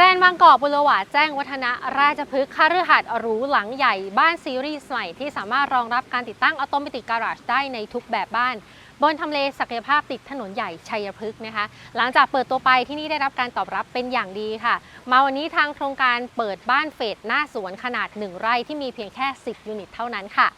แกรนบางกอกบุรวาดแจ้งวัฒนะราชพฤกษ์คฤหัสหรูหลังใหญ่บ้านซีรีส์ใหม่ที่สามารถรองรับการติดตั้งออโตเมติกการาจได้ในทุกแบบบ้าน บนทำเลศักยภาพติดถนนใหญ่ชัยพฤกษ์นะคะ หลังจากเปิดตัวไปที่นี่ได้รับการตอบรับเป็นอย่างดีค่ะ มาวันนี้ทางโครงการเปิดบ้านเฟสหน้าสวนขนาด 1 ไร่ที่มีเพียงแค่ 10 ยูนิตเท่านั้นค่ะ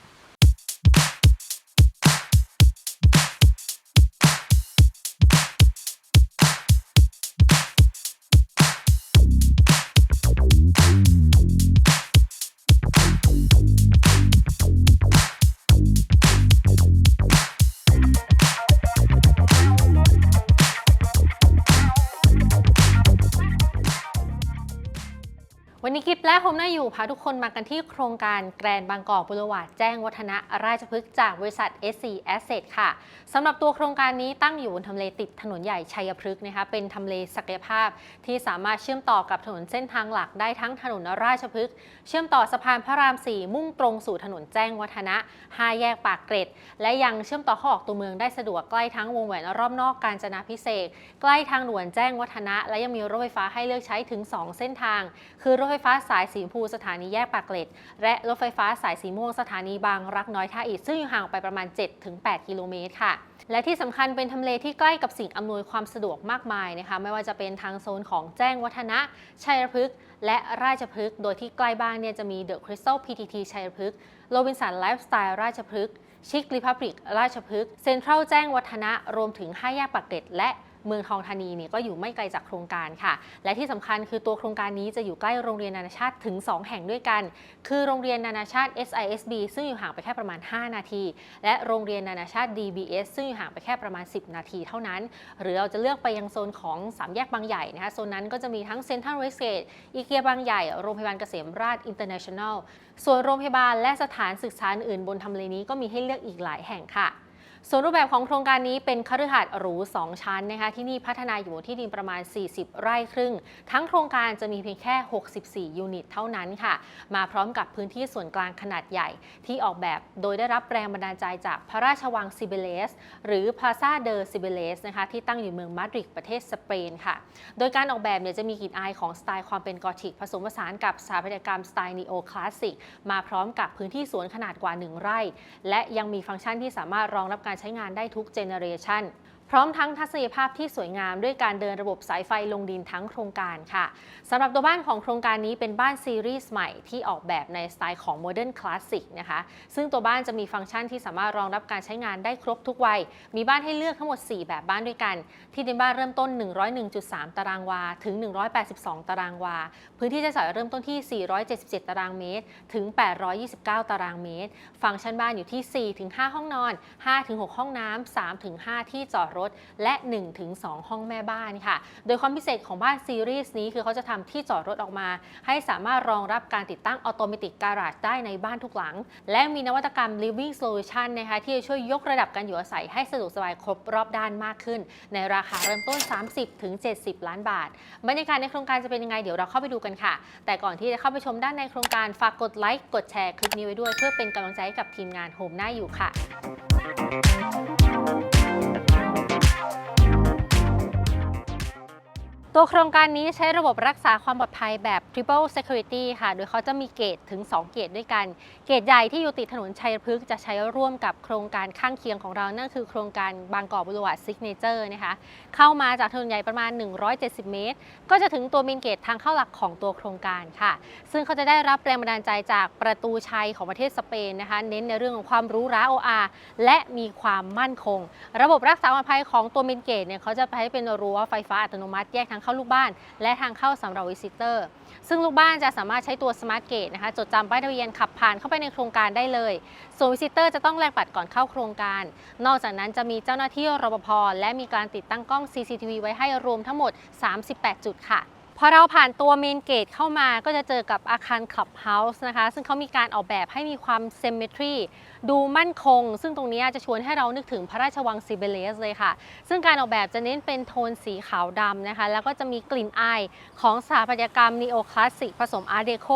วันนี้กิฟและผมน่าอยู่พาทุกคนมากันที่โครงการแกรนบางกอกบุรวาดแจ้งวัฒนะราชพฤกษ์จากบริษัท SC Asset ค่ะสำหรับตัวโครงการนี้ตั้งอยู่บนทำเลติดถนนใหญ่ชัยพฤกษ์นะคะเป็นทำเลศักยภาพที่สามารถเชื่อมต่อกับถนนเส้นทางหลักได้ทั้งถนนราชพฤกษ์เชื่อมต่อสะพานพระราม 4 มุ่งตรงสู่ถนนแจ้งวัฒนะ5แยกปากเกร็ด และยังเชื่อมต่อข้าออกตัวเมืองได้สะดวกใกล้ทั้งวงแหวนรอบนอกกาญจนาพิเศษใกล้ทางด่วนแจ้งวัฒนะ และยังมีรถไฟฟ้าให้เลือกใช้ถึง 2 เส้นทาง คือรถไฟฟ้าสายสีชมพูสถานีแยกปากเกร็ด และรถไฟฟ้าสายสีม่วงสถานีบางรักน้อยท่าอิฐซึ่งอยู่ห่างไปประมาณ 7-8 กิโลเมตรค่ะ และที่สำคัญเป็นทำเลที่ใกล้กับสิ่งอำนวยความสะดวกมากมายนะคะ ไม่ว่าจะเป็นทางโซนของแจ้งวัฒนะ ชัยพฤกษ์และราชพฤกษ์ โดยที่ใกล้บ้านเนี่ยจะมีเดอะคริสตัลพีทีทีชัยพฤกษ์ โรบินสันไลฟ์สไตล์ราชพฤกษ์ ชิคริพับลิก ราชพฤกษ์ เซ็นทรัลแจ้งวัฒนะ รวมถึงห้าแยกปากเกร็ดและ เมืองทองธานีเนี่ยก็อยู่ไม่ไกลจากโครงการค่ะ และที่สำคัญคือตัวโครงการนี้จะอยู่ใกล้โรงเรียนนานาชาติถึง 2 แห่งด้วยกัน คือโรงเรียนนานาชาติ SISB ซึ่งอยู่ห่างไปแค่ประมาณ 5 นาที และโรงเรียนนานาชาติ DBS ซึ่งอยู่ห่างไปแค่ประมาณ 10 นาทีเท่านั้น หรือเราจะเลือกไปยังโซนของ3แยกบางใหญ่นะคะโซนนั้นก็จะมีทั้งเซ็นทรัลเวสเกตอีเกียบางใหญ่โรงพยาบาลเกษมราชอินเตอร์เนชั่นแนลส่วนโรงพยาบาลและสถานศึกษาอื่นบนทำเลนี้ก็มีให้เลือกอีกหลายแห่งค่ะ ส่วนรูปแบบของโครงการนี้เป็นคฤหาสน์หรู 2 ชั้นนะคะที่นี่พัฒนาอยู่ที่ดินประมาณ 40 ไร่ครึ่ง ทั้งโครงการจะมีเพียงแค่ 64 ยูนิตเท่านั้นค่ะ มาพร้อมกับพื้นที่ส่วนกลางขนาดใหญ่ ที่ออกแบบโดยได้รับแรงบันดาลใจจากพระราชวังซิเบเลส หรือพาซาเดอซิเบเลสนะคะที่ตั้งอยู่เมืองมาดริดประเทศสเปนค่ะ โดยการออกแบบเนี่ยจะมีกลิ่นอายของสไตล์ความเป็นกอธิกผสมผสานกับสถาปัตยกรรมสไตล์นีโอคลาสสิกมาพร้อมกับพื้นที่สวนขนาดกว่า 1 ไร่ และยังมีฟังก์ชันที่สามารถรองรับการใช้งานได้ทุกเจเนอเรชัน พร้อมทั้งทัศนียภาพที่สวยงามด้วยการเดินระบบสายไฟลงดินทั้งโครงการค่ะสำหรับตัวบ้านของโครงการนี้เป็นบ้านซีรีส์ใหม่ที่ออกแบบในสไตล์ของโมเดิร์นคลาสสิกนะคะ ซึ่งตัวบ้านจะมีฟังก์ชันที่สามารถรองรับการใช้งานได้ครบทุกวัย มีบ้านให้เลือกทั้งหมด 4 แบบบ้านด้วยกัน ที่ดินบ้านเริ่มต้น 101.3 ตารางวา ถึง 182 ตารางวา พื้นที่ใช้สอยเริ่มต้นที่ 477 ตารางเมตร ถึง 829 ตารางเมตร ฟังก์ชันบ้านอยู่ที่ 4-5 ห้องนอน 5-6 ห้องน้ำ 3-5 ที่จอดรถและ 1-2 ห้องแม่บ้านค่ะ โดยความพิเศษของบ้านซีรีส์นี้คือเขาจะทำที่จอดรถออกมา ให้สามารถรองรับการติดตั้งออโตเมติกการาจได้ในบ้านทุกหลัง และมีนวัตกรรม Living Solution นะคะที่จะช่วยยกระดับการอยู่อาศัยให้สะดวกสบายครบรอบด้านมากขึ้น ในราคาเริ่มต้น 30-70 ล้านบาทบรรยากาศในโครงการจะเป็นยังไงเดี๋ยวเราเข้าไปดูกันค่ะ แต่ก่อนที่จะเข้าไปชมด้านในโครงการฝากกดไลค์กดแชร์คลิปนี้ไว้ด้วย เพื่อเป็นกำลังใจให้กับทีมงานโฮมหน้าอยู่ค่ะ ตัวโครงการนี้ใช้ระบบรักษาความปลอดภัยแบบ Triple Security ค่ะ โดยเขาจะมีเกตถึง 2 เกตด้วยกัน เกตใหญ่ที่อยู่ติดถนนชัยพฤกษ์จะใช้ร่วมกับโครงการข้างเคียงของเรา นั่นคือโครงการบางกอกบุรวาซิกเนเจอร์นะคะ เข้ามาจากถนนใหญ่ประมาณ 170 เมตร ก็จะถึงตัวเมนเกตทางเข้าหลักของตัวโครงการค่ะ ซึ่งเขาจะได้รับแรงบันดาลใจจากประตูชัยของประเทศสเปนนะคะ เน้นในเรื่องของความรู้ร้าโออาและมีความมั่นคง ระบบรักษาความปลอดภัยของตัวเมนเกตเนี่ยเขาจะใช้เป็นรั้วไฟฟ้าอัตโนมัติแยกทางเข้าลูกบ้าน และทางเข้าสำหรับวิสิเตอร์ซึ่งลูกบ้านจะสามารถใช้ตัวสมาร์ทเกตนะคะจดจำป้ายทะเบียนขับผ่านเข้าไปในโครงการได้เลย ส่วนวิสิเตอร์จะต้องแลกบัตรก่อนเข้าโครงการ นอกจากนั้นจะมีเจ้าหน้าที่รปภและมีการติดตั้งกล้อง CCTV ไว้ให้รวมทั้งหมด 38 จุดค่ะพอเราผ่านตัวเมนเกตเข้ามาก็จะเจอกับอาคารคลับเฮาส์นะคะ ซึ่งเขามีการออกแบบให้มีความเซม m มตรี ดูมั่นคง ซึ่งตรงนี้จะชวนให้เรานึกถึงพระราชวังซิเบเลสเลยค่ะ ซึ่งการออกแบบจะเน้นเป็นโทนสีขาวดำนะคะ แล้วก็จะมีกลิ่นอายของสถาปัตยกรรมนีโอคลาสสิกผสมอาร์เดโค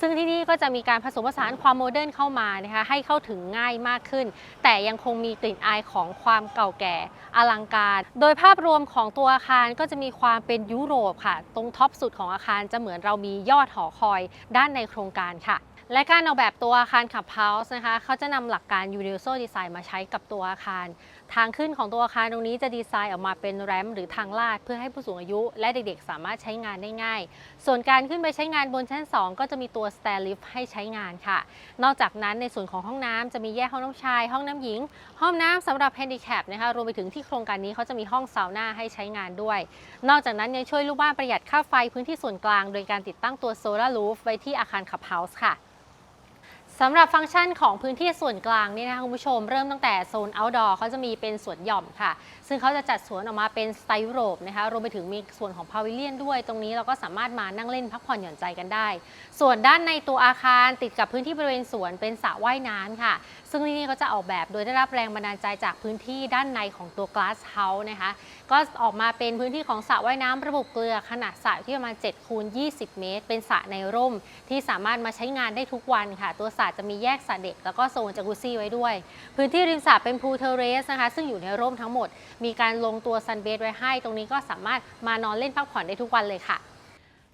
ซึ่งที่นี่ก็จะมีการผสมผสานความโมเดิร์นเข้ามานะคะให้เข้าถึงง่ายมากขึ้น แต่ยังคงมีกลิ่นอายของความเก่าแก่อลังการ โดยภาพรวมของตัวอาคารก็จะมีความเป็นยุโรปค่ะ ตรงท็อปสุดของอาคารจะเหมือนเรามียอดหอคอยด้านในโครงการค่ะ และการออกแบบตัวอาคารขับเฮาส์นะคะเขาจะนำหลักการ Universal Design มาใช้กับตัวอาคาร ทางขึ้นของตัวอาคารตรงนี้จะดีไซน์ออกมาเป็นแรมหรือทางลาดเพื่อให้ผู้สูงอายุ และเด็กๆ สามารถใช้งานได้ง่าย ส่วนการขึ้นไปใช้งานบนชั้น 2 ก็จะมีตัว stair lift ให้ใช้งานค่ะ นอกจากนั้นในส่วนของห้องน้ำจะมีแยกห้องน้ำชาย ห้องน้ำหญิง ห้องน้ำสำหรับ handicap นะคะรวมไปถึงที่โครงการนี้เขาจะมีห้องซาวน่าให้ใช้งานด้วย นอกจากนั้นยังช่วยลูกบ้านประหยัดค่าไฟพื้นที่ส่วนกลาง โดยการติดตั้งตัว solar roof ไว้ที่อาคารขับเฮาส์ค่ะ สำหรับฟังก์ชันของพื้นที่ส่วนกลางนี่นะคะคุณผู้ชมเริ่มตั้งแต่โซน outdoor เขาจะมีเป็นสวนหย่อมค่ะ ซึ่งเขาจะจัดสวนออกมาเป็นสไตล์ยุโรปนะคะรวมไปถึงมีส่วนของพาวิเลียนด้วย ตรงนี้เราก็สามารถมานั่งเล่นพักผ่อนหย่อนใจกันได้ ส่วนด้านในตัวอาคารติดกับพื้นที่บริเวณสวนเป็นสระว่ายน้ำค่ะ ซึ่งที่นี่ก็จะออกแบบโดยได้รับแรงบันดาลใจจากพื้นที่ด้านในของตัว glass house นะคะ ก็ออกมาเป็นพื้นที่ของสระว่ายน้ำระบบเกลือขนาดสระที่ประมาณ7คูณ20 เมตร เป็นสระในร่ม ที่สามารถมาใช้งานได้ทุกวันค่ะ ตัวสระจะมีแยกสระเด็ก แล้วก็โซนจากุซี่ไว้ด้วย พื้นที่ริมสระเป็นพูลเทเรสนะคะ ซึ่งอยู่ในร่มทั้งหมด มีการลงตัวซันเบดไว้ให้ ตรงนี้ก็สามารถมานอนเล่นพักผ่อนได้ทุกวันเลยค่ะ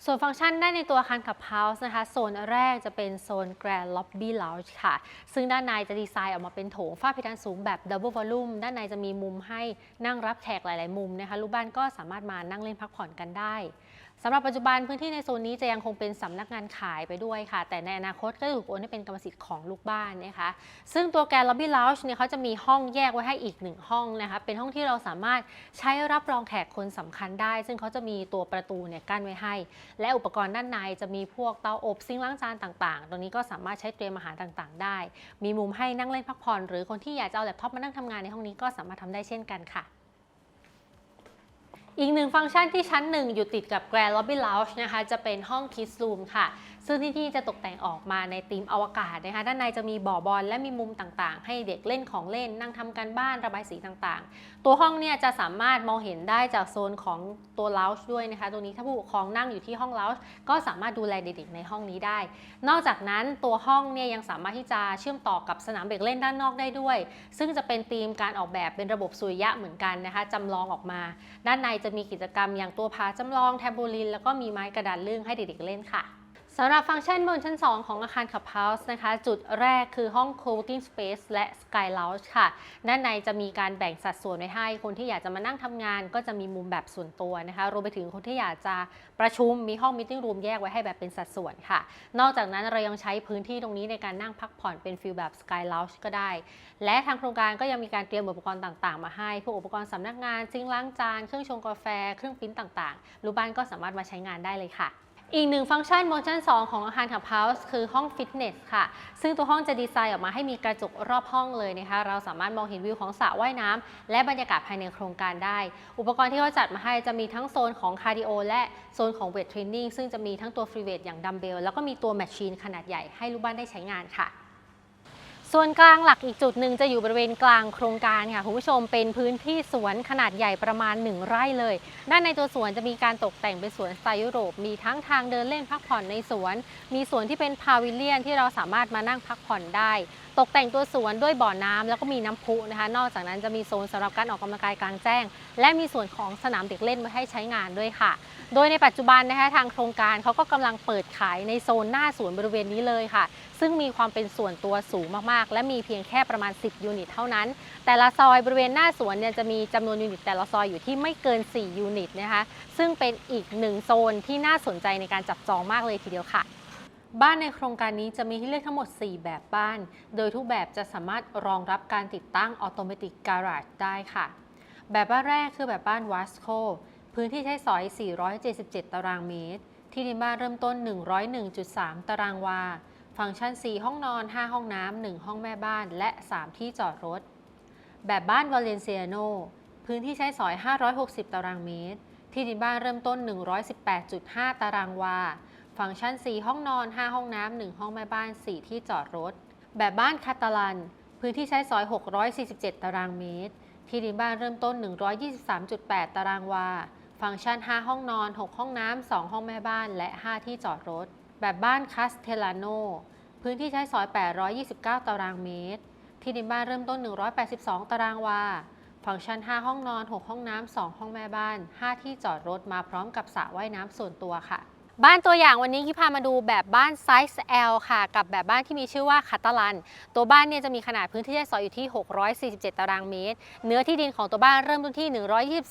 ส่วนฟังก์ชันได้ในตัวอาคารขับเฮาส์นะคะ โซนแรกจะเป็นโซน Grand Lobby Lounge ค่ะ ซึ่งด้านในจะดีไซน์ออกมาเป็นโถงฝ้าเพดานสูงแบบ Double Volume ด้านในจะมีมุมให้นั่งรับแขกหลาย ๆ มุมนะคะ ลูกบ้านก็สามารถมานั่งเล่นพักผ่อนกันได้ สำหรับปัจจุบันพื้นที่ในโซนนี้จะยังคงเป็นสำนักงานขายไปด้วยค่ะ แต่ในอนาคตก็จะถูกโอนให้เป็นกรรมสิทธิ์ของลูกบ้านนะคะ ซึ่งตัวแกลล็อบบี้ล u ชเนี่ยเขาจะมีห้องแยกไว้ให้อีกหนึ่งห้องนะคะ เป็นห้องที่เราสามารถใช้รับรองแขกคนสำคัญได้ ซึ่งเขาจะมีตัวประตูเนี่ยกั้นไว้ให้ และอุปกรณ์ด้านในจะมีพวกเตาอบซิงค์ล้างจานต่างๆ ตรงนี้ก็สามารถใช้เตรียมอาหารต่างๆ ได้ มีมุมให้นั่งเล่นพักผ่อน หรือคนที่อยากจะเอาแล็ปท็อปมานั่งทำงานในห้องนี้ก็สามารถทำได้เช่นกันค่ะ อีกหนึ่งฟังก์ชันที่ชั้นหนึ่งอยู่ติดกับ Grand Lobby Lounge นะคะ จะเป็นห้อง Kids Room ค่ะ ซึ่งที่นี่จะตกแต่งออกมาในธีมอวกาศนะคะด้านในจะมีบ่อบอลและมีมุมต่างๆ ให้เด็กเล่นของเล่นนั่งทำการบ้านระบายสีต่างๆ ตัวห้องเนี่ยจะสามารถมองเห็นได้จากโซนของตัว Lounge ด้วยนะคะตรงนี้ถ้าผู้ปกครองนั่งอยู่ที่ห้อง Lounge ก็สามารถดูแลเด็กๆในห้องนี้ได้ นอกจากนั้นตัวห้องเนี่ยยังสามารถที่จะเชื่อมต่อกับสนามเด็กเล่นด้านนอกได้ด้วย ซึ่งจะเป็นธีมการออกแบบเป็นระบบสุริยะเหมือนกันนะคะจำลองออกมา ด้านในจะมีกิจกรรมอย่างตัวพาจำลองแทมโบลินแล้วก็มีไม้กระดานลื่นให้เด็กๆเล่นค่ะ สำหรับฟังก์ชันบนชั้น 2 ของอาคารขับเฮาส์นะคะ จุดแรกคือห้อง co-working space และ sky lounge ค่ะ ด้านในจะมีการแบ่งสัดส่วนไว้ให้ คนที่อยากจะมานั่งทำงานก็จะมีมุมแบบส่วนตัวนะคะ รวมไปถึงคนที่อยากจะประชุมมีห้อง meeting room แยกไว้ให้แบบเป็นสัดส่วนค่ะ นอกจากนั้นเรายังใช้พื้นที่ตรงนี้ในการนั่งพักผ่อนเป็นฟิลแบบ sky lounge ก็ได้ และทางโครงการก็ยังมีการเตรียมอุปกรณ์ต่างๆ มาให้พวกอุปกรณ์สำนักงานซิงล้างจานเครื่องชงกาแฟ เครื่องปิ้นต่างๆลูกบ้านก็สามารถมาใช้งานได้เลยค่ะ อีกหนึ่งฟังก์ชันบนชั้น2ของอาคารขับเฮาส์คือห้องฟิตเนสค่ะ ซึ่งตัวห้องจะดีไซน์ออกมาให้มีกระจกรอบห้องเลยนะคะ เราสามารถมองเห็นวิวของสระว่ายน้ำและบรรยากาศภายในโครงการได้ อุปกรณ์ที่เขาจัดมาให้จะมีทั้งโซนของคาร์ดิโอและโซนของเวทเทรนนิ่งซึ่งจะมีทั้งตัวฟรีเวทอย่างดัมเบลแล้วก็มีตัวแมชชีนขนาดใหญ่ให้ลูกบ้านได้ใช้งานค่ะ ส่วนกลางหลักอีกจุดหนึ่งจะอยู่บริเวณกลางโครงการค่ะคุณผู้ชมเป็นพื้นที่สวนขนาดใหญ่ประมาณ 1 ไร่เลย ด้านในตัวสวนจะมีการตกแต่งเป็นสวนสไตล์ยุโรป มีทั้งทางเดินเล่นพักผ่อนในสวน มีสวนที่เป็นพาวิเลียนที่เราสามารถมานั่งพักผ่อนได้ตกแต่งตัวสวนด้วยบ่อน้ำแล้วก็มีน้ำพุนะคะ นอกจากนั้นจะมีโซนสำหรับการออกกำลังกายกลางแจ้ง และมีส่วนของสนามเด็กเล่นไว้ให้ใช้งานด้วยค่ะ โดยในปัจจุบันนะคะทางโครงการเขาก็กำลังเปิดขายในโซนหน้าสวนบริเวณนี้เลยค่ะ ซึ่งมีความเป็นส่วนตัวสูงมากๆ และมีเพียงแค่ประมาณ 10 ยูนิตเท่านั้น แต่ละซอยบริเวณหน้าสวนเนี่ยจะมีจำนวนยูนิต แต่ละซอยอยู่ที่ไม่เกิน 4 ยูนิตนะคะซึ่งเป็นอีกหนึ่งโซนที่น่าสนใจในการจับจองมากเลยทีเดียวค่ะ บ้านในโครงการนี้จะมีให้เลือกทั้งหมด 4 แบบบ้าน โดยทุกแบบจะสามารถรองรับการติดตั้งออโตเมติกการาจได้ค่ะ แบบบ้านแรกคือแบบบ้านวัสโคพื้นที่ใช้สอย 477 ตารางเมตร ที่ดินบ้านเริ่มต้น 101.3 ตารางวา ฟังก์ชัน 4 ห้องนอน 5 ห้องน้ำ 1 ห้องแม่บ้าน และ 3 ที่จอดรถ แบบบ้านวาเลนเซียโน พื้นที่ใช้สอย 560 ตารางเมตร ที่ดินบ้านเริ่มต้น 118.5 ตารางวา ฟังก์ชัน 4 ห้องนอน 5 ห้องน้ำ 1 ห้องแม่บ้าน 4 ที่จอดรถ แบบบ้านคาตาลัน พื้นที่ใช้สอย 647 ตารางเมตร ที่ดินบ้านเริ่มต้น 123.8 ตารางวา ฟังก์ชัน 5 ห้องนอน 6 ห้องน้ำ 2 ห้องแม่บ้าน และ 5 ที่จอดรถ แบบบ้านคาสเทลาโน พื้นที่ใช้สอย 829 ตารางเมตร ที่ดินบ้านเริ่มต้น 182 ตารางวา ฟังก์ชัน 5 ห้องนอน 6 ห้องน้ำ 2 ห้องแม่บ้าน 5 ที่จอดรถมาพร้อมกับสระว่ายน้ำส่วนตัวค่ะ บ้านตัวอย่างวันนี้ที่พามาดูแบบบ้านไซส์ L ค่ะ กับแบบบ้านที่มีชื่อว่าคาตาลัน ตัวบ้านเนี่ยจะมีขนาดพื้นที่ใช้สอยอยู่ที่ 647 ตารางเมตร เนื้อที่ดินของตัวบ้านเริ่มต้นที่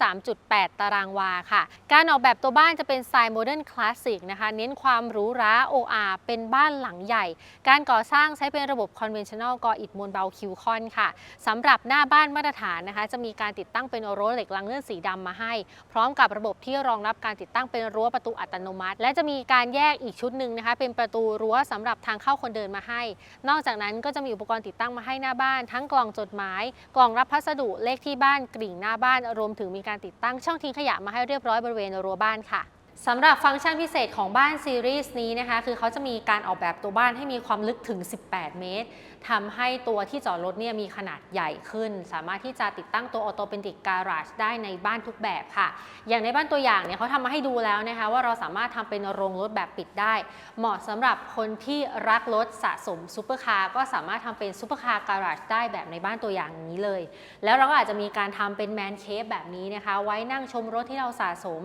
123.8 ตารางวาค่ะ การออกแบบตัวบ้านจะเป็นสไตล์โมเดิร์นคลาสสิกนะคะ เน้นความหรูหรา OR เป็นบ้านหลังใหญ่ การก่อสร้างใช้เป็นระบบคอนเวนชั่น a ลกออิฐมวลเบาคิวคอนค่ะสำหรับหน้าบ้านมาตรฐานนะคะ จะมีการติดตั้งเป็นรั้วเหล็กลังเลื่อนสีดำมาให้ พร้อมกับระบบที่รองรับการติดตั้งเป็นรั้วประตูอัตโนมัติ และจะะมีการแยกอีกชุดหนึ่งนะคะ เป็นประตูรั้วสำหรับทางเข้าคนเดินมาให้ นอกจากนั้นก็จะมีอุปกรณ์ติดตั้งมาให้หน้าบ้าน ทั้งกล่องจดหมาย กล่องรับพัสดุเลขที่บ้านกริ่งหน้าบ้าน รวมถึงมีการติดตั้งช่องทิ้งขยะมาให้เรียบร้อยบริเวณรั้วบ้านค่ะ สำหรับฟังก์ชันพิเศษของบ้านซีรีส์นี้นะคะ คือเขาจะมีการออกแบบตัวบ้านให้มีความลึกถึง 18 เมตรทำให้ตัวที่จอดรถเนี่ยมีขนาดใหญ่ขึ้น สามารถที่จะติดตั้งตัวออโตเ n ติกการาจได้ในบ้านทุกแบบค่ะ อย่างในบ้านตัวอย่างเนี่ยเขาทำมาให้ดูแล้วนะคะ ว่าเราสามารถทำเป็นโรงรถแบบปิดได้ เหมาะสำหรับคนที่รักรถสะสมซูเปอร์คาร์ก็สามารถทำเป็นซูเปอร์คาร์การาจได้แบบในบ้านตัวอย่างนี้เลย แล้วเราก็อาจจะมีการทำเป็นแมนเคฟแบบนี้นะคะ ไว้นั่งชมรถที่เราสะสม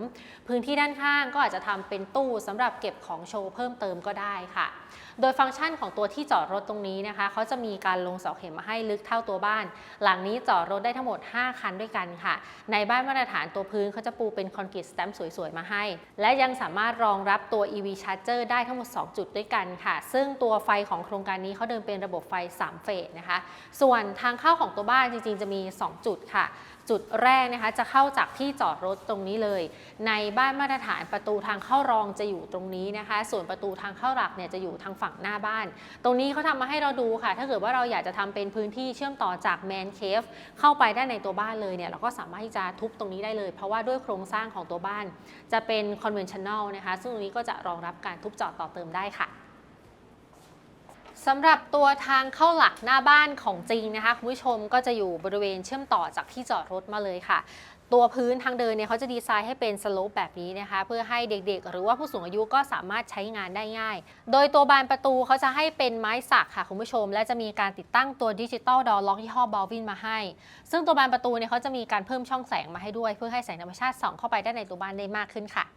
พื้นที่ด้านข้างก็อาจจะทำเป็นตู้สำหรับเก็บของโชว์เพิ่มเติมก็ได้ค่ะโดยฟังก์ชันของตัวที่จอดรถตรงนี้นะคะเขาจะมีการลงเสาเข็มมาให้ลึกเท่าตัวบ้าน หลังนี้จอดรถได้ทั้งหมด 5 คันด้วยกันค่ะ ในบ้านมาตรฐานตัวพื้นเขาจะปูเป็นคอนกรีตสแตมป์สวยๆ มาให้ และยังสามารถรองรับตัว EV Charger ได้ทั้งหมด 2 จุดด้วยกันค่ะ ซึ่งตัวไฟของโครงการนี้เขาเดินเป็นระบบไฟ 3 เฟสนะคะ ส่วนทางเข้าของตัวบ้านจริงๆ จะมี 2 จุดค่ะ จุดแรกนะคะจะเข้าจากที่จอดรถตรงนี้เลย ในบ้านมาตรฐานประตูทางเข้ารองจะอยู่ตรงนี้นะคะ ส่วนประตูทางเข้าหลักเนี่ยจะอยู่ทางฝั่งหน้าบ้าน ตรงนี้เขาทำมาให้เราดูค่ะ ถ้าเกิดว่าเราอยากจะทำเป็นพื้นที่เชื่อมต่อจากแมนเคฟเข้าไปด้านในตัวบ้านเลยเนี่ยเราก็สามารถที่จะทุบตรงนี้ได้เลย เพราะว่าด้วยโครงสร้างของตัวบ้าน จะเป็นคอนเวนชั่นแนลนะคะ ซึ่งตรงนี้ก็จะรองรับการทุบเจาะต่อเติมได้ค่ะสำหรับตัวทางเข้าหลักหน้าบ้านของจริงนะคะคุณผู้ชมก็จะอยู่บริเวณเชื่อมต่อจากที่จอดรถมาเลยค่ะ ตัวพื้นทางเดินเนี่ยเขาจะดีไซน์ให้เป็นสโลปแบบนี้นะคะเพื่อให้เด็กๆ หรือว่าผู้สูงอายุก็สามารถใช้งานได้ง่าย โดยตัวบานประตูเขาจะให้เป็นไม้สักค่ะคุณผู้ชม และจะมีการติดตั้งตัวดิจิตอลดอล็อกยี่ห้อบอลวินมาให้ ซึ่งตัวบานประตูเนี่ยเขาจะมีการเพิ่มช่องแสงมาให้ด้วย เพื่อให้แสงธรรมชาติส่องเข้าไปได้านในตัวบ้านได้มากขึ้นค่ะ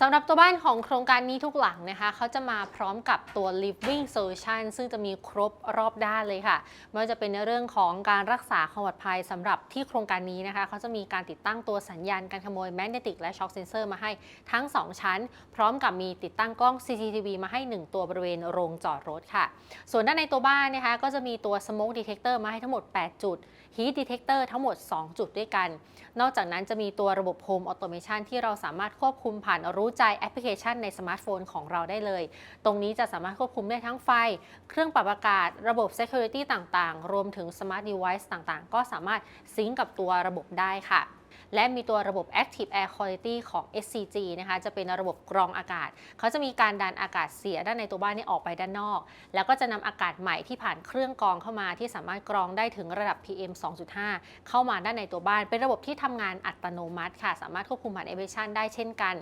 สำหรับตัวบ้านของโครงการนี้ทุกหลังนะคะเขาจะมาพร้อมกับตัว living solution ซึ่งจะมีครบรอบด้านเลยค่ะไม่ว่าจะเป็นในเรื่องของการรักษาความปลอดภัยสำหรับที่โครงการนี้นะคะเขาจะมีการติดตั้งตัวสัญญาณการขโมย magnetic และ shock sensor มาให้ทั้ง 2 ชั้น พร้อมกับมีติดตั้งกล้อง CCTV มาให้ 1 ตัวบริเวณโรงจอดรถค่ะ ส่วนด้านในตัวบ้านนะคะก็จะมีตัว smoke detector มาให้ทั้งหมด 8 จุด heat detector ทั้งหมด 2 จุดด้วยกัน นอกจากนั้นจะมีตัวระบบ home automation ที่เราสามารถควบคุมผ่านรู้ใจแอปพลิเคชันในสมาร์ทโฟนของเราได้เลย ตรงนี้จะสามารถควบคุมได้ทั้งไฟ เครื่องปรับอากาศ ระบบ security ต่างๆ รวมถึง smart device ต่างๆ ก็สามารถซิงก์กับตัวระบบได้ค่ะ และมีตัวระบบ Active Air Quality ของ SCG นะคะจะเป็นระบบกรองอากาศ เขาจะมีการดันอากาศเสียด้านในตัวบ้านนี้ออกไปด้านนอก แล้วก็จะนำอากาศใหม่ที่ผ่านเครื่องกรองเข้ามาที่สามารถกรองได้ถึงระดับ PM 2.5 เข้ามาด้านในตัวบ้าน เป็นระบบที่ทำงานอัตโนมัติค่ะ สามารถควบคุมผ่าน Emission ได้เช่นกัน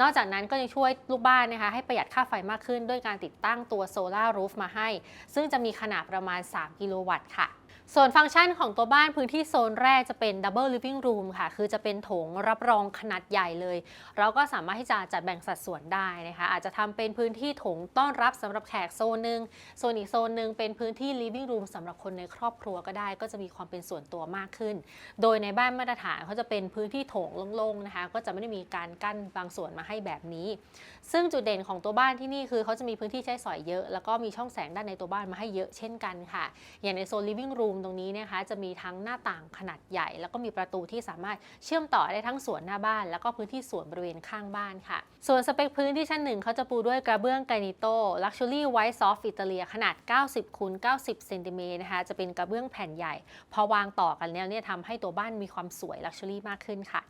นอกจากนั้นก็ยังช่วยลูกบ้านนะคะให้ประหยัดค่าไฟมากขึ้น ด้วยการติดตั้งตัว Solar Roof มาให้ ซึ่งจะมีขนาดประมาณ 3 กิโลวัตต์ค่ะ ส่วนฟังก์ชันของตัวบ้านพื้นที่โซนแรกจะเป็น Double Living Room ค่ะ คือจะเป็นโถงรับรองขนาดใหญ่เลย เราก็สามารถที่จะจัดแบ่งสัดส่วนได้นะคะ อาจจะทำเป็นพื้นที่โถงต้อนรับสำหรับแขกโซนหนึ่งโซนอีกโซนหนึ่งเป็นพื้นที่ Living Room สำหรับคนในครอบครัวก็ได้ ก็จะมีความเป็นส่วนตัวมากขึ้น โดยในบ้านมาตรฐานเขาจะเป็นพื้นที่โถงโล่งๆนะคะ ก็จะไม่ได้มีการกั้นบางส่วนมาให้แบบนี้ ซึ่งจุดเด่นของตัวบ้านที่นี่คือเขาจะมีพื้นที่ใช้สอยเยอะ แล้วก็มีช่องแสงด้านในตัวบ้านมาให้เยอะเช่นกันค่ะ อย่างในโซน living room ตรงนี้นะคะจะมีทั้งหน้าต่างขนาดใหญ่ แล้วก็มีประตูที่สามารถเชื่อมต่อได้ทั้งสวนหน้าบ้าน แล้วก็พื้นที่สวนบริเวณข้างบ้านค่ะ ส่วนสเปคพื้นที่ชั้นหนึ่งเขาจะปูด้วยกระเบื้องไกนิโต Luxury White Soft อิตาเลียขนาด 90คูณ90เซนติเมตรนะคะจะเป็นกระเบื้องแผ่นใหญ่ พอวางต่อกันแล้วเนี่ยทำให้ตัวบ้านมีความสวยลักชัวรี่มากขึ้นค่ะ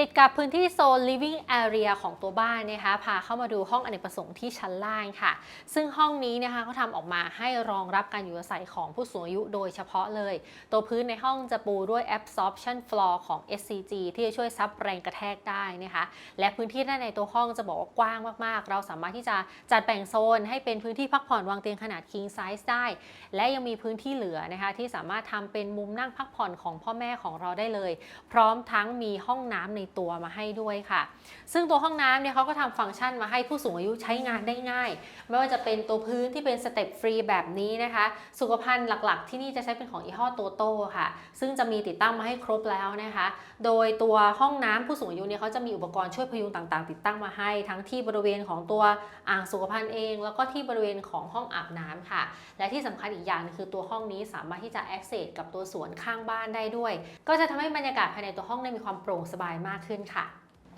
ติดกับพื้นที่โซน living area ของตัวบ้านนะคะ พาเข้ามาดูห้องอเนกประสงค์ที่ชั้นล่างค่ะ ซึ่งห้องนี้นะคะเขาทำออกมาให้รองรับการอยู่อาศัยของผู้สูงอายุโดยเฉพาะเลย ตัวพื้นในห้องจะปูด้วย absorption floor ของ SCG ที่จะช่วยซับแรงกระแทกได้นะคะ และพื้นที่ด้านในตัวห้องจะบอกว่ากว้างมากๆ เราสามารถที่จะจัดแบ่งโซนให้เป็นพื้นที่พักผ่อนวางเตียงขนาด king size ได้ และยังมีพื้นที่เหลือนะคะที่สามารถทำเป็นมุมนั่งพักผ่อนของพ่อแม่ของเราได้เลย พร้อมทั้งมีห้องน้ำในตัวมาให้ด้วยค่ะ ซึ่งตัวห้องน้ำเนี่ยเขาก็ทำฟังก์ชันมาให้ผู้สูงอายุใช้งานได้ง่าย ไม่ว่าจะเป็นตัวพื้นที่เป็นสเต็ปฟรีแบบนี้นะคะ สุขภัณฑ์หลักๆ ที่นี่จะใช้เป็นของยี่ห้อโตโต้ค่ะ ซึ่งจะมีติดตั้งมาให้ครบแล้วนะคะ โดยตัวห้องน้ำผู้สูงอายุเนี่ยเขาจะมีอุปกรณ์ช่วยพยุงต่างๆ ติดตั้งมาให้ ทั้งที่บริเวณของตัวอ่างสุขภัณฑ์เอง แล้วก็ที่บริเวณของห้องอาบน้ำค่ะ และที่สำคัญอีกอย่างคือตัวห้องนี้สามารถที่จะ access กับตัวสวนข้างบ้านได้ด้วย ก็จะทำให้บรรยากาศภายในตัวห้องได้มีความโปร่งสบายมากากขึ้นค่ะ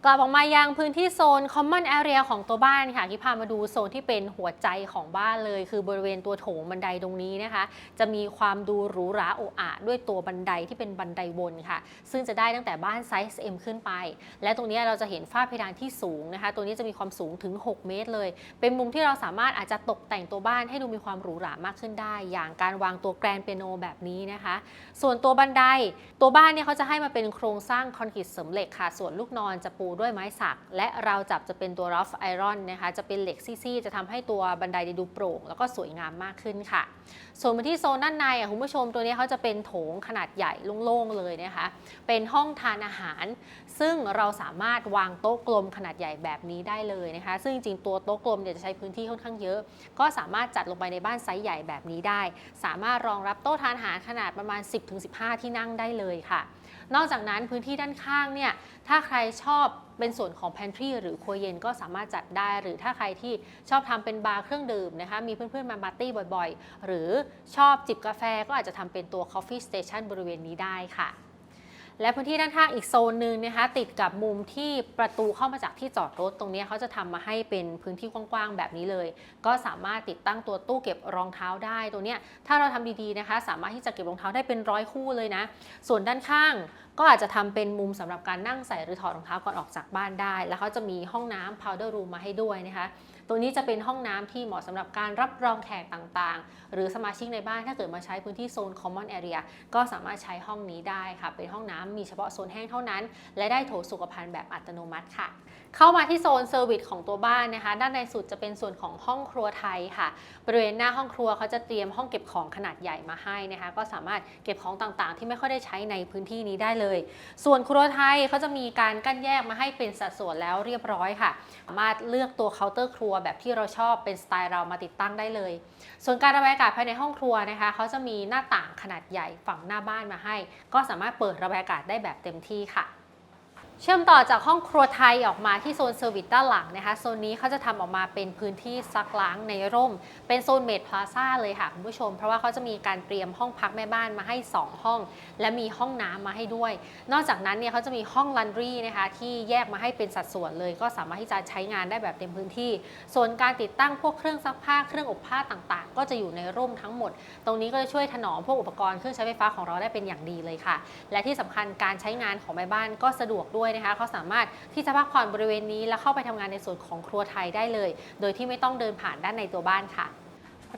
กลับออกมายังพื้นที่โซน common area ของตัวบ้านค่ะที่พามาดูโซนที่เป็นหัวใจของบ้านเลย คือบริเวณตัวโถงบันไดตรงนี้นะคะ จะมีความดูหรูหราโออาด้วยตัวบันไดที่เป็นบันไดวนค่ะ ซึ่งจะได้ตั้งแต่บ้านไซส์ M ขึ้นไป และตรงนี้เราจะเห็นฝ้าเพดานที่สูงนะคะ ตัวนี้จะมีความสูงถึง 6 เมตรเลย เป็นมุมที่เราสามารถอาจจะตกแต่งตัวบ้านให้ดูมีความหรูหรามากขึ้นได้ อย่างการวางตัวแกรนเปียโนแบบนี้นะคะ ส่วนตัวบันไดตัวบ้านเนี่ยเขาจะให้มาเป็นโครงสร้างคอนกรีตเสริมเหล็กค่ะ ส่วนลูกนอนจะปูด้วยไม้สัก และราวจับจะเป็นตัว rough iron นะคะจะเป็นเหล็กซี่ๆจะทำให้ตัวบันไดดูโปร่ง แล้วก็สวยงามมากขึ้นค่ะ ส่วนมาที่โซนด้านในอะคุณผู้ชมตัวนี้เขาจะเป็นโถงขนาดใหญ่โล่งๆเลยนะคะ เป็นห้องทานอาหาร ซึ่งเราสามารถวางโต๊ะกลมขนาดใหญ่แบบนี้ได้เลยนะคะ ซึ่งจริงๆตัวโต๊ะกลมเนี่ยจะใช้พื้นที่ค่อนข้างเยอะ ก็สามารถจัดลงไปในบ้านไซส์ใหญ่แบบนี้ได้ สามารถรองรับโต๊ะทานอาหารขนาดประมาณ 10-15 ที่นั่งได้เลยค่ะ นอกจากนั้นพื้นที่ด้านข้างเนี่ยถ้าใครชอบเป็นส่วนของ pantry หรือครัวเย็นก็สามารถจัดได้ หรือถ้าใครที่ชอบทำเป็นบาร์เครื่องดื่มนะคะมีเพื่อนๆมาปาร์ตี้บ่อยๆ หรือชอบจิบกาแฟก็อาจจะทำเป็นตัว coffee station บริเวณนี้ได้ค่ะ และพื้นที่ด้านข้างอีกโซนหนึ่งนะคะติดกับมุมที่ประตูเข้ามาจากที่จอดรถตรงนี้เขาจะทำมาให้เป็นพื้นที่กว้างๆแบบนี้เลย ก็สามารถติดตั้งตัวตู้เก็บรองเท้าได้ตัวเนี้ยถ้าเราทำดีๆนะคะ สามารถที่จะเก็บรองเท้าได้เป็นร้อยคู่เลยนะ ส่วนด้านข้าง ก็อาจจะทำเป็นมุมสำหรับการนั่งใส่หรือถอดรองเท้าก่อนออกจากบ้านได้ แล้วเขาจะมีห้องน้ำ powder room มาให้ด้วยนะคะ ตัวนี้จะเป็นห้องน้ำที่เหมาะสำหรับการรับรองแขกต่างๆ หรือสมาชิกในบ้านถ้าเกิดมาใช้พื้นที่โซน common area ก็สามารถใช้ห้องนี้ได้ค่ะ เป็นห้องน้ำมีเฉพาะโซนแห้งเท่านั้น และได้โถสุขภัณฑ์แบบอัตโนมัติค่ะ เข้ามาที่โซนเซอร์วิสของตัวบ้านนะคะ ด้านในสุดจะเป็นส่วนของห้องครัวไทยค่ะ บริเวณหน้าห้องครัวเขาจะเตรียมห้องเก็บของขนาดใหญ่มาให้นะคะ ก็สามารถเก็บของต่างๆ ที่ไม่ค่อยได้ใช้ในพื้นที่นี้ได้เลยส่วนครัวไทยเขาจะมีการกั้นแยกมาให้เป็นสัดส่วนแล้วเรียบร้อยค่ะ สามารถเลือกตัวเคาน์เตอร์ครัวแบบที่เราชอบเป็นสไตล์เรามาติดตั้งได้เลย ส่วนการระบายอากาศภายในห้องครัวนะคะเขาจะมีหน้าต่างขนาดใหญ่ฝั่งหน้าบ้านมาให้ ก็สามารถเปิดระบายอากาศได้แบบเต็มที่ค่ะ เชื่อมต่อจากห้องครัวไทยออกมาที่โซนเซอร์วิสด้านหลังนะคะ โซนนี้เขาจะทำออกมาเป็นพื้นที่ซักล้างในร่ม เป็นโซนเมดพลาซ่าเลยค่ะคุณผู้ชม เพราะว่าเขาจะมีการเตรียมห้องพักแม่บ้านมาให้ 2 ห้อง และมีห้องน้ำมาให้ด้วย นอกจากนั้นเนี่ยเขาจะมีห้องลันดรีนะคะ ที่แยกมาให้เป็นสัดส่วนเลย ก็สามารถที่จะใช้งานได้แบบเต็มพื้นที่ ส่วนการติดตั้งพวกเครื่องซักผ้าเครื่องอบผ้าต่างๆ ก็จะอยู่ในร่มทั้งหมด ตรงนี้ก็จะช่วยถนอมพวกอุปกรณ์เครื่องใช้ไฟฟ้าของเราได้เป็นอย่างดีเลยค่ะ และที่สำคัญการใช้งานของแม่บ้านก็สะดวกด้วยนะคะเขาสามารถที่จะพักผ่อนบริเวณนี้ แล้วเข้าไปทำงานในส่วนของครัวไทยได้เลย โดยที่ไม่ต้องเดินผ่านด้านในตัวบ้านค่ะ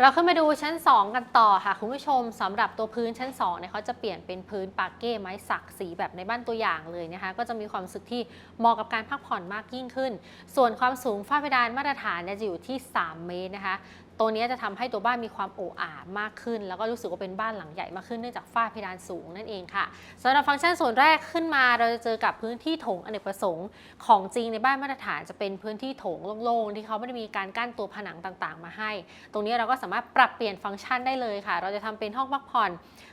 เราขึ้นมาดูชั้น 2 กันต่อค่ะ คุณผู้ชมสำหรับตัวพื้นชั้น2เนี่ยเขาจะเปลี่ยนเป็นพื้นปาเก้ไม้สักสีแบบในบ้านตัวอย่างเลยนะคะ ก็จะมีความรู้สึกที่เหมาะกับการพักผ่อนมากยิ่งขึ้น ส่วนความสูงฝ้าเพดานมาตรฐานเนี่ยจะอยู่ที่ 3 เมตรนะคะ ตัวนี้จะทำให้ตัวบ้านมีความโอ้อามากขึ้น แล้วก็รู้สึกว่าเป็นบ้านหลังใหญ่มากขึ้นเนื่องจากฝ้าเพดานสูงนั่นเองค่ะสำหรับฟังก์ชันส่วนแรกขึ้นมา เราจะเจอกับพื้นที่โถงอเนกประสงค์ของจริงในบ้านมาตรฐานจะเป็นพื้นที่โถงโล่งๆที่เขาไม่ได้มีการกั้นตัวผนังต่างๆ มาให้ ตรงนี้เราก็สามารถปรับเปลี่ยนฟังก์ชันได้เลยค่ะ เราจะทำเป็นห้องพักผ่อน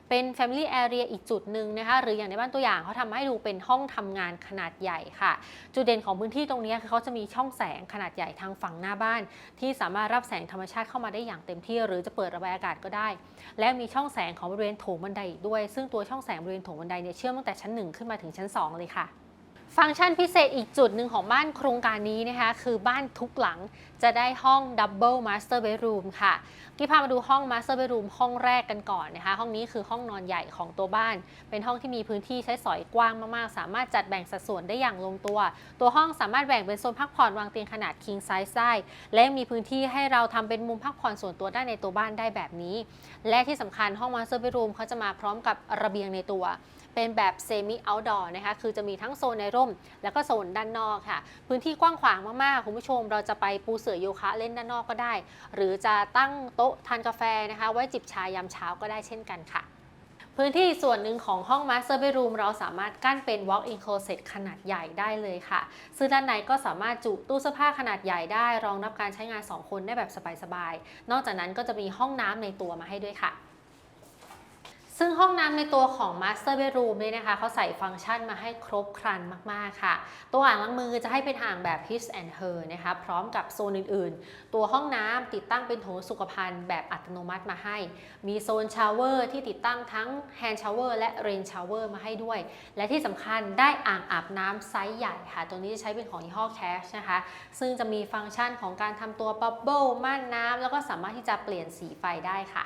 เป็น Family Area อีกจุดหนึ่งนะคะ หรืออย่างในบ้านตัวอย่างเขาทำให้ดูเป็นห้องทำงานขนาดใหญ่ค่ะ จุดเด่นของพื้นที่ตรงนี้คือเขาจะมีช่องแสงขนาดใหญ่ทางฝั่งหน้าบ้าน ที่สามารถรับแสงธรรมชาติเข้ามาได้อย่างเต็มที่ หรือจะเปิดระบายอากาศก็ได้ และมีช่องแสงของบริเวณโถงบันไดอีกด้วย ซึ่งตัวช่องแสงบริเวณโถงบันไดเนี่ยเชื่อมตั้งแต่ชั้น 1 ขึ้นมาถึงชั้น 2 เลยค่ะ ฟังก์ชันพิเศษอีกจุดหนึ่งของบ้านโครงการนี้นะคะคือบ้านทุกหลังจะได้ห้องดับเบิลมาสเตอร์เบดรูมค่ะกี่พามาดูห้องมาสเตอร์เบดรูมห้องแรกกันก่อนนะคะ ห้องนี้คือห้องนอนใหญ่ของตัวบ้าน เป็นห้องที่มีพื้นที่ใช้สอยกว้างมากๆ สามารถจัดแบ่งสัดส่วนได้อย่างลงตัว ตัวห้องสามารถแบ่งเป็นโซนพักผ่อนวางเตียงขนาด king size ได้และยังมีพื้นที่ให้เราทำเป็นมุมพักผ่อนส่วนตัวได้ในตัวบ้านได้แบบนี้ และที่สำคัญห้องมาสเตอร์เบดรูมเขาจะมาพร้อมกับระเบียงในตัว เป็นแบบเซมิ o อ t ดอร์นะคะ คือจะมีทั้งโซนในร่ม แล้วก็โซนด้านนอกค่ะ พื้นที่กว้างขวางมากๆ คุณผู้ชมเราจะไปปูเสื่อโยคะเล่นด้านนอกก็ได้ หรือจะตั้งโต๊ะทานกาแฟนะคะ ไว้จิบชายามเช้าก็ได้เช่นกันค่ะพื้นที่ส่วนหนึ่งของห้อง Master Bedroom เราสามารถกั้นเป็น Walk-in Closet ขนาดใหญ่ได้เลยค่ะ ซึ่งด้านในก็สามารถจุตู้เสื้อผ้าขนาดใหญ่ได้ รองรับการใช้งาน 2 คนได้แบบสบายๆ นอกจากนั้นก็จะมีห้องน้ำในตัวมาให้ด้วยค่ะ ซึ่งห้องน้ำในตัวของ Master Bedroom เนี่ยนะคะเขาใส่ฟังก์ชันมาให้ครบครันมากๆค่ะ ตัวอ่างล้างมือจะให้เป็นอ่างแบบ His and Her นะคะพร้อมกับโซนอื่นๆ ตัวห้องน้ำติดตั้งเป็นโถสุขภัณฑ์แบบอัตโนมัติมาให้ มีโซนชาวเวอร์ที่ติดตั้งทั้ง Hand Shower และ Rain Shower มาให้ด้วย และที่สำคัญได้อ่างอาบน้ำไซส์ใหญ่ค่ะ ตัวนี้จะใช้เป็นของยี่ห้อ Cash นะคะ ซึ่งจะมีฟังก์ชันของการทำตัว Bubble ม่านน้ำแล้วก็สามารถที่จะเปลี่ยนสีไฟได้ค่ะ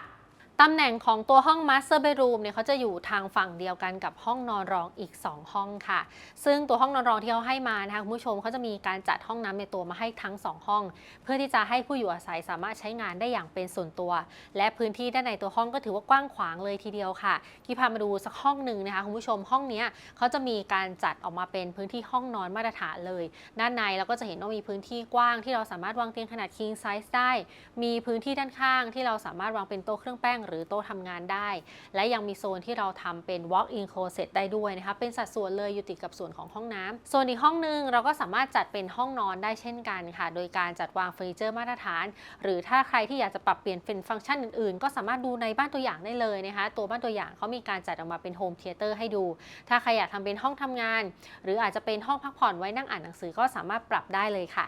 ตำแหน่งของตัวห้อง Master Bedroom เนี่ยเขาจะอยู่ทางฝั่งเดียวกันกับห้องนอนรองอีก 2 ห้องค่ะ ซึ่งตัวห้องนอนรองที่เขาให้มานะคะคุณผู้ชมเขาจะมีการจัดห้องน้ำในตัวมาให้ทั้ง 2 ห้อง เพื่อที่จะให้ผู้อยู่อาศัยสามารถใช้งานได้อย่างเป็นส่วนตัว และพื้นที่ด้านในตัวห้องก็ถือว่ากว้างขวางเลยทีเดียวค่ะที่พามาดูสักห้องหนึ่งนะคะคุณผู้ชมห้องนี้เขาจะมีการจัดออกมาเป็นพื้นที่ห้องนอนมาตรฐานเลย ด้านในเราก็จะเห็นว่ามีพื้นที่กว้างที่เราสามารถวางเตียงขนาด king size ได้ มีพื้นที่ด้านข้างที่เราสามารถวางเป็นโต๊ะเครื่องแป้งหรือโต๊ะทำงานได้ และยังมีโซนที่เราทำเป็น walk-in closet ได้ด้วยนะคะเป็นสัดส่วนเลยอยู่ติดกับส่วนของห้องน้ำส่วนอีกห้องหนึงเราก็สามารถจัดเป็นห้องนอนได้เช่นกันค่ะ โดยการจัดวางเฟอร์นิเจอร์มาตรฐาน หรือถ้าใครที่อยากจะปรับเปลี่ยนเป็นฟังก์ชันอื่นๆ ก็สามารถดูในบ้านตัวอย่างได้เลยนะคะตัวบ้านตัวอย่างเขามีการจัดออกมาเป็นโฮมเทเตอร์ให้ดู ถ้าใครอยากทำเป็นห้องทำงาน หรืออาจจะเป็นห้องพักผ่อนไว้นั่งอ่านหนังสือก็สามารถปรับได้เลยค่ะ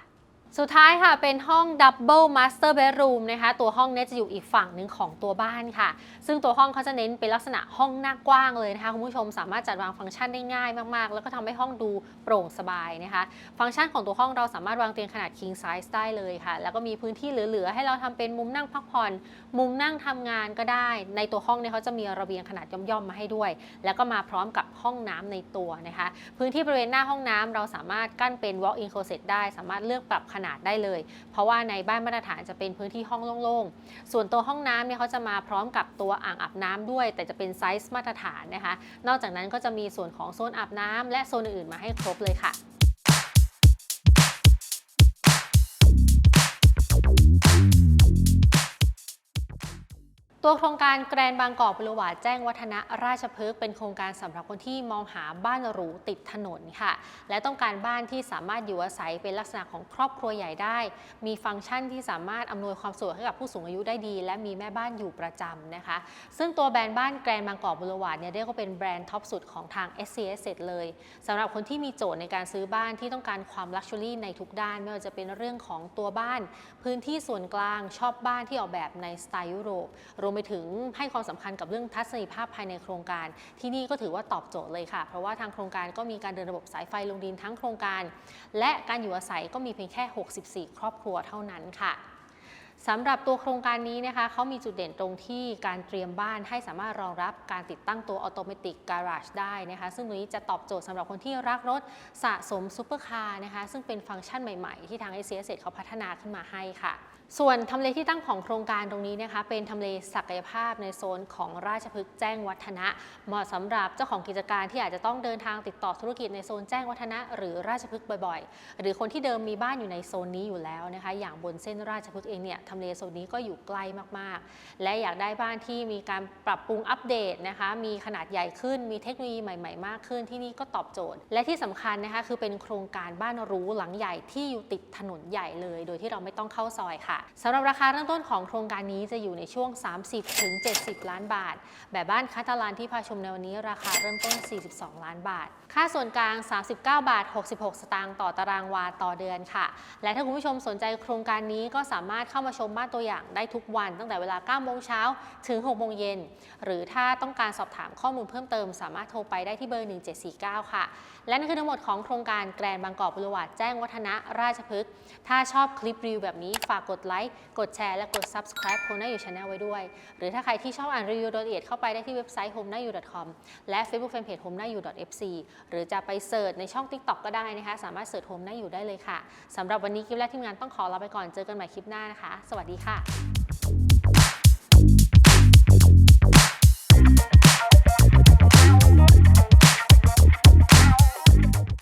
สุดท้ายค่ะเป็นห้อง Double Master Bedroom นะคะตัวห้องนี้จะอยู่อีกฝั่งหนึ่งของตัวบ้านค่ะ ซึ่งตัวห้องเขาจะเน้นเป็นลักษณะห้องหน้ากว้างเลยนะคะคุณผู้ชมสามารถจัดวางฟังก์ชันได้ง่ายมากๆ แล้วก็ทำให้ห้องดูโปร่งสบายนะคะ ฟังก์ชันของตัวห้องเราสามารถวางเตียงขนาด king size ได้เลยค่ะ แล้วก็มีพื้นที่เหลือๆ ให้เราทำเป็นมุมนั่งพักผ่อน มุมนั่งทำงานก็ได้ ในตัวห้องเนี่ยเขาจะมีระเบียงขนาดย่อมๆมาให้ด้วย แล้วก็มาพร้อมกับห้องน้ำในตัวนะคะ พื้นที่บริเวณหน้าห้องน้ำเราสามารถกั้นเป็น walk-in closet ได้ สามารถเลือกปรับขนาดได้เลย เพราะว่าในบ้านมาตรฐานจะเป็นพื้นที่ห้องโล่งๆ ส่วนตัวห้องน้ำเนี่ยเขาจะมาพร้อมกับตัวอ่างอาบน้ำด้วย แต่จะเป็นไซส์มาตรฐานนะคะ นอกจากนั้นก็จะมีส่วนของโซนอาบน้ำและโซนอื่นๆมาให้ครบเลยค่ะ ตัวโครงการแกรนบางกอกบริวาแจ้งวัฒนะราชพฤกษ์เป็นโครงการสำหรับคนที่มองหาบ้านหรูติดถนนค่ะ และต้องการบ้านที่สามารถอยู่อาศัยเป็นลักษณะของครอบครัวใหญ่ได้ มีฟังก์ชันที่สามารถอำนวยความสะดวกให้กับผู้สูงอายุได้ดี และมีแม่บ้านอยู่ประจำนะคะ ซึ่งตัวแบรนด์บ้านแกรนบางกอกบริวาเนี่ยเรียกว่าเป็นแบรนด์ท็อปสุดของทาง s c s เลยสำหรับคนที่มีโจทย์ในการซื้อบ้านที่ต้องการความลักชัวรี่ในทุกด้านไม่ว่าจะเป็นเรื่องของตัวบ้าน พื้นที่ส่วนกลางชอบบ้านที่ออกแบบในสไตล์ยุโรปรวมไปถึงให้ความสำคัญกับเรื่องทัศนียภาพภายในโครงการ ที่นี่ก็ถือว่าตอบโจทย์เลยค่ะ เพราะว่าทางโครงการก็มีการเดินระบบสายไฟลงดินทั้งโครงการ และการอยู่อาศัยก็มีเพียงแค่ 64 ครอบครัวเท่านั้นค่ะสำหรับตัวโครงการนี้นะคะเขามีจุดเด่นตรงที่การเตรียมบ้านให้สามารถรองรับการติดตั้งตัวออโตเมติการาจได้นะคะ ซึ่งตรงนี้จะตอบโจทย์สำหรับคนที่รักรถสะสมซูเปอร์คาร์นะคะ ซึ่งเป็นฟังก์ชันใหม่ๆ ที่ทาง s c s เขาพัฒนาขึ้นมาให้ค่ะ ส่วนทำเลที่ตั้งของโครงการตรงนี้นะคะ เป็นทำเลศักยภาพในโซนของราชพฤกษ์แจ้งวัฒนะ เหมาะสำหรับเจ้าของกิจการที่อาจจะต้องเดินทางติดต่อธุรกิจในโซนแจ้งวัฒนะ หรือราชพฤกษ์บ่อยๆ หรือคนที่เดิมมีบ้านอยู่ในโซนนี้อยู่แล้วนะคะ อย่างบนเส้นราชพฤกษ์เองเนี่ยทำเลโซนนี้ก็อยู่ใกล้มากๆ และอยากได้บ้านที่มีการปรับปรุงอัปเดตนะคะ มีขนาดใหญ่ขึ้น มีเทคโนโลยีใหม่ ๆ มากขึ้นที่นี่ก็ตอบโจทย์ และที่สำคัญนะคะคือเป็นโครงการบ้านรู้หลังใหญ่ที่อยู่ติดถนนใหญ่เลย โดยที่เราไม่ต้องเข้าซอยค่ะสำหรับราคาเริ่มต้นของโครงการนี้จะอยู่ในช่วง 30ถึง70 ล้านบาท แบบบ้านคาตาลานที่พาชมในวันนี้ราคาเริ่มต้น 42 ล้านบาท ค่าส่วนกลาง 39 บาท 66 สตางค์ต่อตารางวาต่อเดือนค่ะ และถ้าคุณผู้ชมสนใจโครงการนี้ก็สามารถเข้ามาชมบ้านตัวอย่างได้ทุกวัน ตั้งแต่เวลา9โมงเช้าถึง6โมงเย็นหรือถ้าต้องการสอบถามข้อมูลเพิ่มเติม สามารถโทรไปได้ที่เบอร์ 1749 ค่ะ และนั่นคือทั้งหมดของโครงการแกรนบางกอกบุรวาดแจ้งวัฒนะราชพฤกษ์ถ้าชอบคลิปรีวิวแบบนี้ฝากกดไลค์กดแชร์และกด subscribe โฮน่าอยู่ช anel ไว้ด้วย หรือถ้าใครที่ชอบอ่านรีวิวโดยละเอียดเข้าไปได้ที่เว็บไซต์ h o m e n a y o u com และ Facebook Fanpage h o m e n a y o u fc หรือจะไปเสิร์ชในช่อง TikTok ก็ได้นะคะ สามารถเสิร์ช h o m e n a y o u ได้เลยค่ะสำหรับวันนี้คลิปและทีมงานต้องขอลาไปก่อนเจอกันใหม่คลิปหน้านะคะ สวัสดีค่ะ